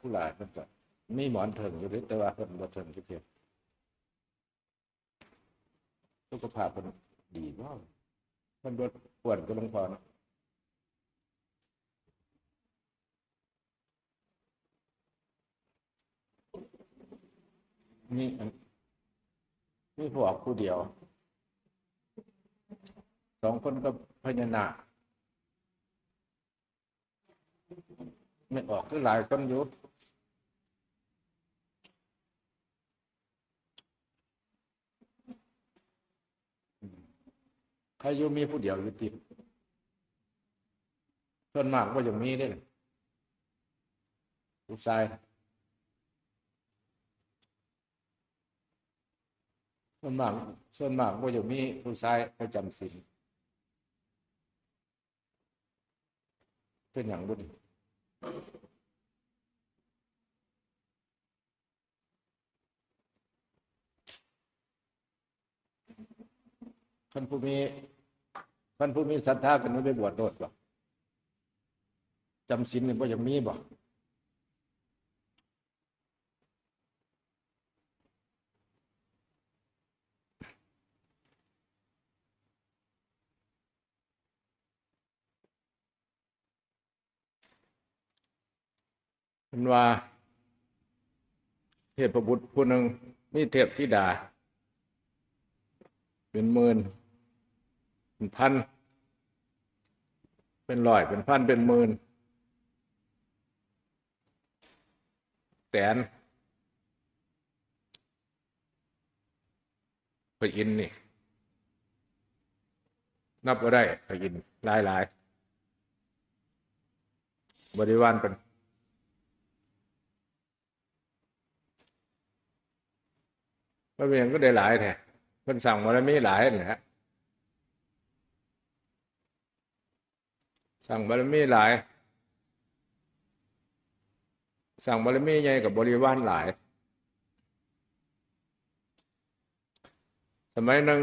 ผู้หลายมันก็มีหมอนเถิงอยู่ด้แต่ว่าเพิ่นบ่เถิงจักเพียงสุขภาพเพิ่นดีบ่เพิ่นบ่ปวดก็หลวงพ่อเนาะมีอันมีพวกผู้เดียวสองคนก็พญานาคไม่ออกคือหลายคนอยู่ ใครอยู่มีผู้เดียวอยู่ติส่วนมากว่าอย่างมีได้เลยผู้ชายส่วนมากส่วนมากว่าอย่างมีผู้ชายประจำศีลเป็นอย่างบุญ ท่านผู้มีท่านผู้มีศรัทธากันนี้ไปบวชโดดบ่จำศีลนี่ว่าอย่างมีบ่เป็นว่า เทพบุตรผู้หนึ่งมีเทพธิดา เป็นหมื่น เป็นพัน เป็นร้อย เป็นพัน เป็นหมื่นแสนพระอินนี่ นับว่าได้พระอินหลายหลายบริวารเป็นพระเมียงก็ได้หลายแท้เพิ่นสั่งมาแล้วมีหลายนี่ฮะ สั่งบารมีหลาย สั่งบารมีใหญ่กับบริวารหลาย สมัยหนึ่ง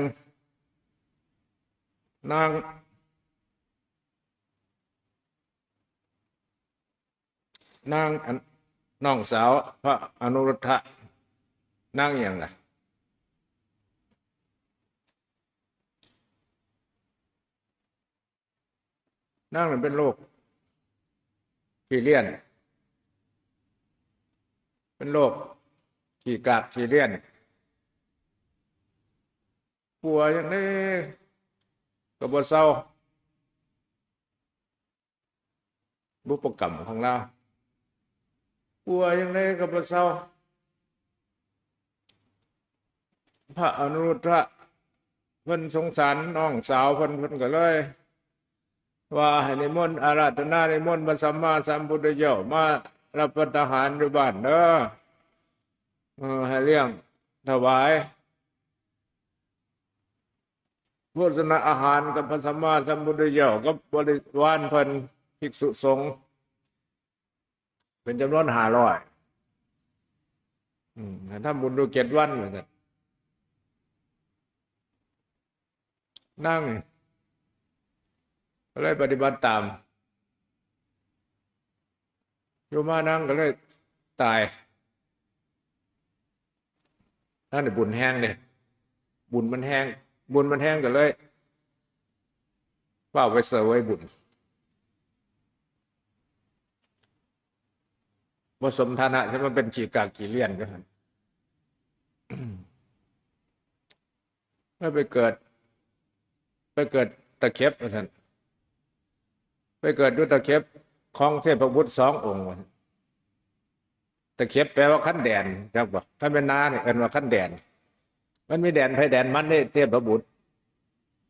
นางนางนน้องสาวพระอนุรุทธะนางอย่างไร นั่งนั่นเป็นโรคขี้เลี่ยน เป็นโรคขี้กากขี้เลี่ยนปัวอย่างนี้กับบเศร้าบุปกรรมของเราปัวอย่างนี้กับบเศร้าพระอนุรุทธะเพิ่นสงสารน้องสาวเพิ่นเพิ่นก็เลย ว่าให้นิมนต์อาราธนานิมนต์พระสัมมาสัมพุทธเจ้ามารับประทานอยู่บ้านเด้อให้เลี้ยงถวายโภชนาอาหารกับพระสัมมาสัมพุทธเจ้ากับบริวารเพิ่นภิกษุสงฆ์เป็นจำนวนห้าร้อยอืมให้ทำบุญดูเจ็ดวันเหมือนกันนั่ง ก็เลยปฏิบัติตามอยู่มานั่งก็เลยตายนั่นบุญแห้งเลยบุญมันแห้ง บุญมันแห้งก็เลยว่าไปเสวยบุญผสมฐานะใช่ไหมเป็นจีกากีเลียนก็ทันไม่ไปเกิด ไปเกิดตะเข็บก็ทัน ไปเกิดด้วยตะเข็บของเทพบุตรสององค์ตะเข็บแปลว่าขั้นแดนครับว่าขั้นเป็นนาเนี่ยเอินว่าขั้นแดน มันไมีแดนไพแดนมันได้เทพบุตร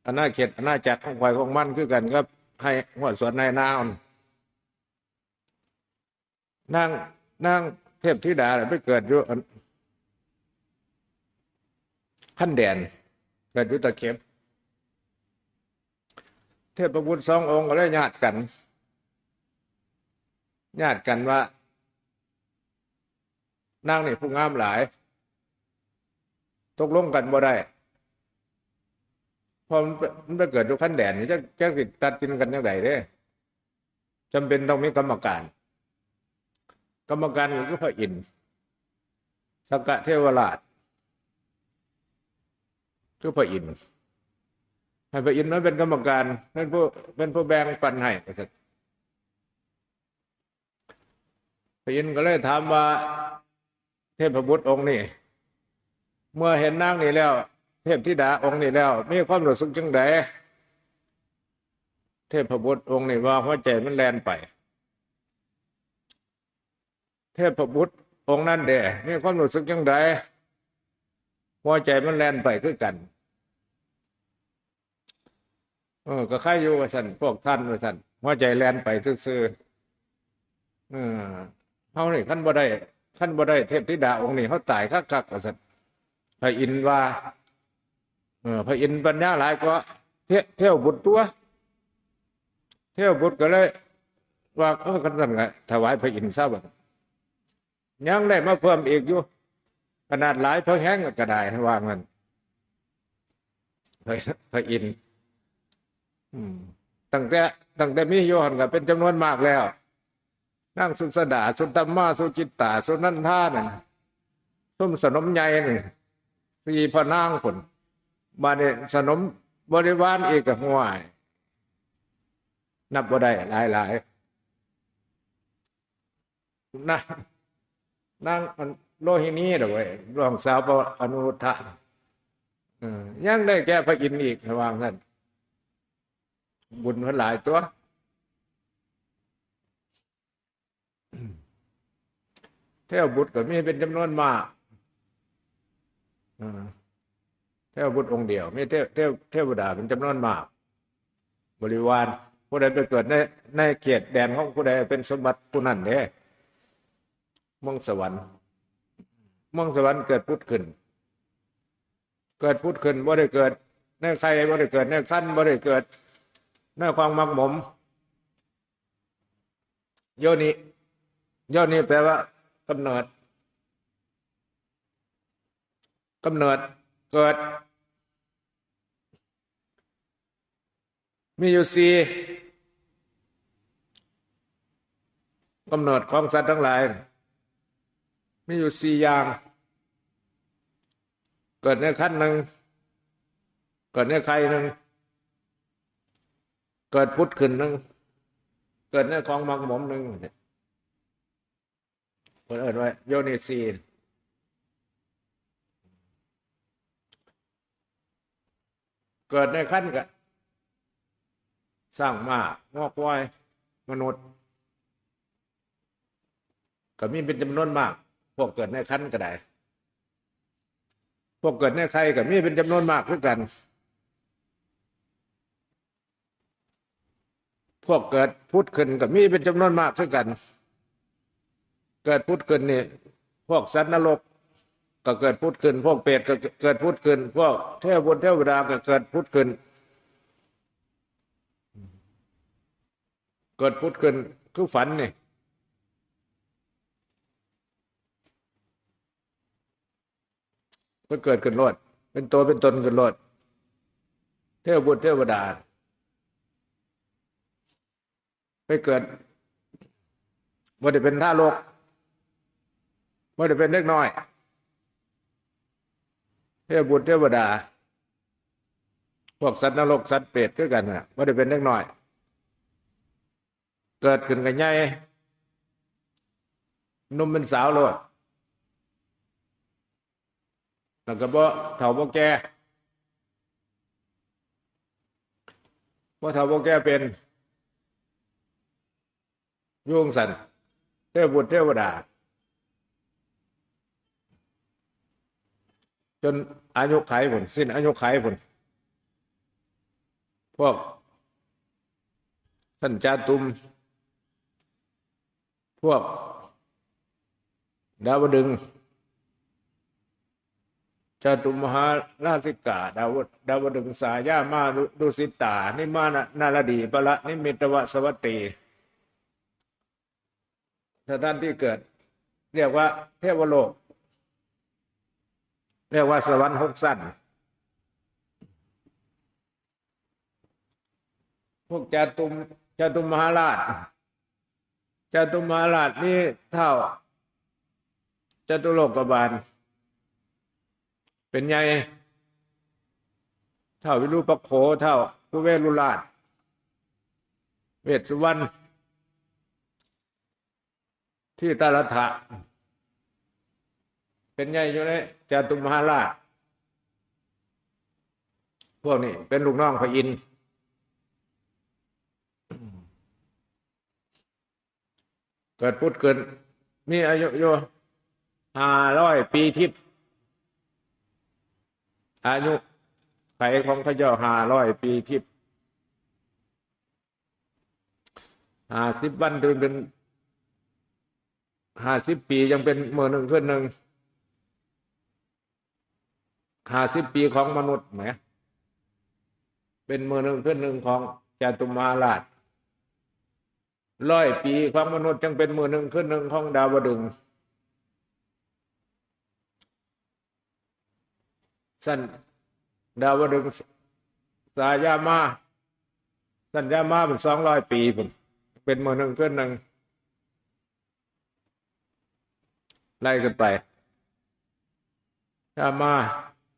อาณาเขตอาณาจักรของไฟของมันคือกันก็ให้หัวสวนในนาวนั่งนั่งเทพธิดาไปเกิดอยู่ขั้นแดนเกิดอยู่ตะเข็บ เทพบุตรสององค์ก็เลยญาติกัน ญาติกันว่า นางนี่ผู้งามหลาย ตกลงกันบ่ได้พอมันไปเกิดทุกขั้นแดนนี่จะจะติดตัดสินกันยังไงเด้จำเป็นต้องมีกรรมการ กรรมการก็คือพระอินทร์สกกะเทวราชคือพระอินทร์ ให้พระอินทร์มาเป็นกรรมการเป็นผู้เป็นผู้แบ่งปันให้พระอินทร์ก็เลยถามว่า เทพบุตรองค์นี้เมื่อเห็นนางนี่แล้ว เทพธิดาองค์นี้แล้ว มีความรู้สึกจังไดเทพบุตรองค์นี้ว่าหัวใจมันแลนไป เทพบุตรองค์นั้นเด้มีความรู้สึกจังไดหัวใจมันแลนไปคือกัน เออ ก็ใครอยู่ว่าสันพวกท่านว่าสันหัวใจแลนไปซื่อเออเฮานี่ขั้นบ่ได้ขั้นบ่ได้เทพธิดาองค์นี้เขาตายคักๆว่าสันพระอินทร์ว่า เออพระอินทร์ปัญญาหลายก็เทเที่ยวบุตรตัว เที่ยวบุตรก็เลย ว่าเออกันสั่นไงถวายพระอินทร์ซะบัดยังได้มาเพิ่มอีกอยู่ขนาดหลายพระแห้งก็ได้วางมันพระพระอินทร์ ตั้งแต่ตั้งแต่มีโยหันก็เป็นจำนวนมากแล้วนั่งสุสดา สุตตมมาสุจิตตา สุนันทาน่ะส้มสนมใหญ่นี่สี่พนางผลมาเนี่ยสนมบริวารเอกกับห่วยนับบ่ได้หลายหลายนะนางโลหินีดอเว้ยรองสาวพระอนุทะยังได้แก่พระอินทร์อีกระวังท่าน บุญเพิ่นหลายตัว เทวบุตรก็มีเป็นจำนวนมากอ่าเทวบุตรองค์เดียว มีเทวเทวเทวดาเป็นจำนวนมาก บริวารผู้ใดไปเกิดในในเขตแดนของผู้ใดเป็นสมบัติผู้นั้นเด้มองสวรรค์มองสวรรค์เกิดพุทธขึ้น เกิดพุทธขึ้นบ่ได้เกิดในใครบ่ได้เกิดในขั้นบ่ได้เกิด ในความมักหมม โยนิโยนิแปลว่ากำเนิดกำเนิดเกิด มีอยู่สี่กำเนิดของสัตว์ทั้งหลาย มีอยู่สี่อย่าง เกิดในขั้นหนึ่ง เกิดในใครหนึ่ง เกิดพุทธขึ้นหนึ่งเกิดในของมังหมมหนึ่งคนเอ่นไว้โยนิซีนเกิดในขั้นกะสร้างมากงอกว้อยมนุษย์ ก็มีเป็นจำนวนมาก พวกเกิดในขั้นก็ได้ พวกเกิดในใครก็มีเป็นจำนวนมากเพื่อกัน พวกเกิดพุทธขึ้นก็มีเป็นจำนวนมากเพื่อกัน เกิดพุทธขึ้นนี่พวกสัตว์นรกก็เกิดพุทธขึ้น พวกเปรตก็เกิดพุทธขึ้น พวกเทวบุตรเทวดาก็เกิดพุทธขึ้น เกิดพุทธขึ้นคือฝันนี่ก็เกิดขึ้นรอดเป็นตัวเป็นตนขึ้นรอดเทวบุตรเทวดา ไปเกิดว่าได้เป็นท่าโลกว่าได้เป็นเล็กน้อย เทวบุตรเทวดา พวกสัตว์นรกสัตว์เปรตด้วยกันนะว่าได้เป็นเล็กน้อย เกิดขึ้นกันใหญ่นุ่มเป็นสาวโลดแล้วก็บ่เฒ่าบ่แก่บ่เฒ่าบ่แก่เป็น ยุ่งสันเทวบุตรเทวดา จนอายุไขผลสิ้นอายุไขผลพวกท่านจาตุม พวก ดาวดึงจาตุมหาราชิกา ดาวดาวดึงสายามาดุสิตา นิมานะนาลดีปะละนิมิตวสวัตตี สถานที่เกิด เรียกว่าเทวโลก เรียกว่าสวรรค์หกสั้นพวกจตุมจตุมมหาราชจจตุมหาราชนี่เท่าจตุโลกบาล เป็นไงเท่าวิรูปโขเท่ากุเวรุราชเวสุวรรณ ที่ตาลทะเป็นไงอยู่เลยจตุมหาราชพวกนี้เป็นลูกน้องพระอินทร์เกิดพุทธเกิดมีอายุอยู่ห้าร้อยปีทิพย์อายุไขของพระเจ้าห้าร้อยปีทิพย์ห้าสิบวันถึงเป็น ห้าสิบปียังเป็นเมื่อหนึ่งขึ้นหนึ่งห้าสิบปีของมนุษย์ไหมเป็นมือหนึ่งขึ้นหนึ่งของจตุมาราชร้อยปีของมนุษย์จึงเป็นมือหนึ่งขึ้นหนึ่งของดาวดึงสั้นดาวดึงสายามาสัญญามาเป็นสองร้อยปีผมเป็นมือหนึ่งขึ้นหนึ่ง ไล่กันไป ถ้ามา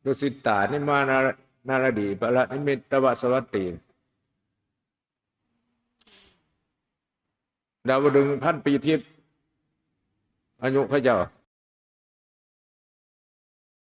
ดุสิตานี่มานานารดีปละนิมิตตวสวัตตีดาวดึงพันปีทิพย์อายุพระเจ้า